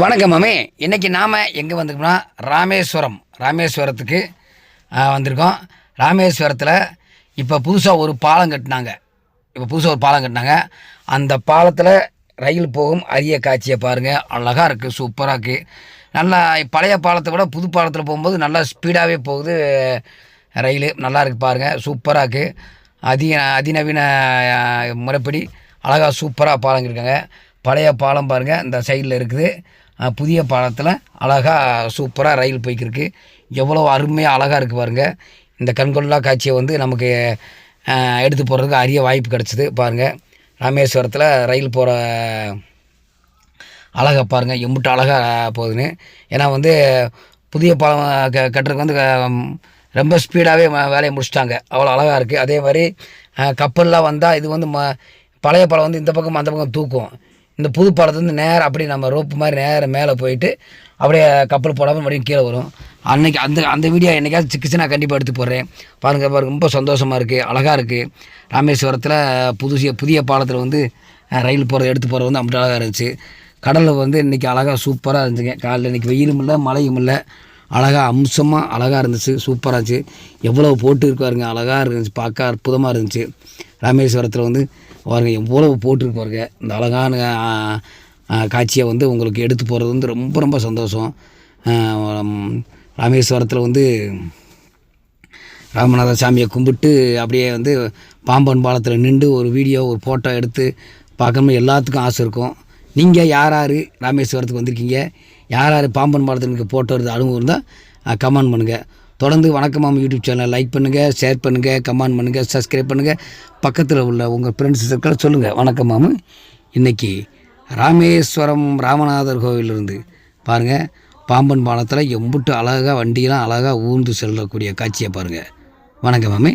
வணக்கம் மாமே. இன்றைக்கி நாம் எங்கே வந்திருக்கோம்னா ராமேஸ்வரம். ராமேஸ்வரத்துக்கு வந்திருக்கோம். ராமேஸ்வரத்தில் இப்போ புதுசாக ஒரு பாலம் கட்டினாங்க. இப்போ புதுசாக ஒரு பாலம் கட்டினாங்க. அந்த பாலத்தில் ரயில் போகும் அரிய காட்சியை பாருங்கள் அழகாக இருக்குது சூப்பராக இருக்குது நல்லா பழைய பாலத்தை விட புது பாலத்தில் போகும்போது நல்லா ஸ்பீடாகவே போகுது ரயில். நல்லா இருக்குது பாருங்கள் சூப்பராக இருக்குது அதி அதிநவீன முறைப்படி அழகாக சூப்பராக பாலம் இருக்காங்க பழைய பாலம் பாருங்கள் இந்த சைடில் இருக்குது. புதிய பாலத்தில் அழகாக சூப்பராக ரயில் போய்க்கிருக்கு எவ்வளோ அருமையாக அழகாக இருக்குது பாருங்கள் இந்த கண்கொள்ளா காட்சியை வந்து நமக்கு எடுத்து போகிறதுக்கு அரிய வாய்ப்பு கிடச்சிது பாருங்கள் ராமேஸ்வரத்தில் ரயில் போகிற அழகாக பாருங்கள் எம்பிட்டு அழகாக போகுதுன்னு. ஏன்னா வந்து புதிய பாலம் க கட்டுறதுக்கு வந்து ரொம்ப ஸ்பீடாகவே வேலையை முடிச்சிட்டாங்க. அவ்வளோ அழகாக இருக்குது அதே மாதிரி கப்பல்லாம் வந்தால் இது வந்து ம பழைய பழம் வந்து இந்த பக்கம் அந்த பக்கம் தூக்கும். இந்த புது பாலத்துலேருந்து நேரம் அப்படியே நம்ம ரோப்பு மாதிரி நேரம் மேலே போயிட்டு அப்படியே கப்பல் போடாமல் மறுபடியும் கீழே வரும். அன்னைக்கு அந்த அந்த வீடியோ என்றைக்காவது சிக்கிச்சு நான் கண்டிப்பாக எடுத்து போடுறேன். பாருங்கள் பாருங்க ரொம்ப சந்தோஷமாக இருக்குது அழகாக இருக்குது ராமேஸ்வரத்தில் புதுசிய புதிய பாலத்தில் வந்து ரயில் போகிறது எடுத்து போகிறது வந்து அப்படி அழகாக இருந்துச்சு. கடலில் வந்து இன்றைக்கி அழகாக சூப்பராக இருந்துச்சுங்க. காலையில் இன்றைக்கி வெயிலும் இல்லை மழையும் இல்லை. அழகாக அம்சமாக அழகாக இருந்துச்சு. சூப்பராக இருந்துச்சு. எவ்வளோ போட்டு இருக்காருங்க அழகாக இருந்துச்சு. பார்க்க அற்புதமாக இருந்துச்சு. ராமேஸ்வரத்தில் வந்து பாருங்க எவ்வளவு போட்டிருப்பாருங்க இந்த அழகான காட்சியை வந்து உங்களுக்கு எடுத்து போகிறது வந்து ரொம்ப ரொம்ப சந்தோஷம். ராமேஸ்வரத்தில் வந்து ராமநாத சாமியை கும்பிட்டு அப்படியே வந்து பாம்பன் பாலத்தில் நின்று ஒரு வீடியோ ஒரு ஃபோட்டோ எடுத்து பார்க்கணும் எல்லாத்துக்கும் ஆசை இருக்கும். நீங்கள் யார் யார் ராமேஸ்வரத்துக்கு வந்திருக்கீங்க? யார் யார் பாம்பன் பாலத்தில் எனக்கு ஃபோட்டோ எடுத்து அனுபவம் இருந்தால் கமெண்ட் பண்ணுங்கள் தொடர்ந்து வணக்கம் மாமா யூடியூப் சேனல் லைக் பண்ணுங்கள் ஷேர் பண்ணுங்கள் கமெண்ட் பண்ணுங்கள் சப்ஸ்கிரைப் பண்ணுங்கள் பக்கத்தில் உள்ள உங்கள் ஃப்ரெண்ட்ஸ் சர்க்கிள் சொல்லுங்கள் வணக்கம் மாமு இன்றைக்கி ராமேஸ்வரம் ராமநாதர் கோவிலிருந்து பாருங்கள் பாம்பன் பாலத்தில் எம்பிட்டு அழகாக வண்டியெலாம் அழகாக ஊர்ந்து செல்லக்கூடிய காட்சியை பாருங்கள் வணக்கம் மாமி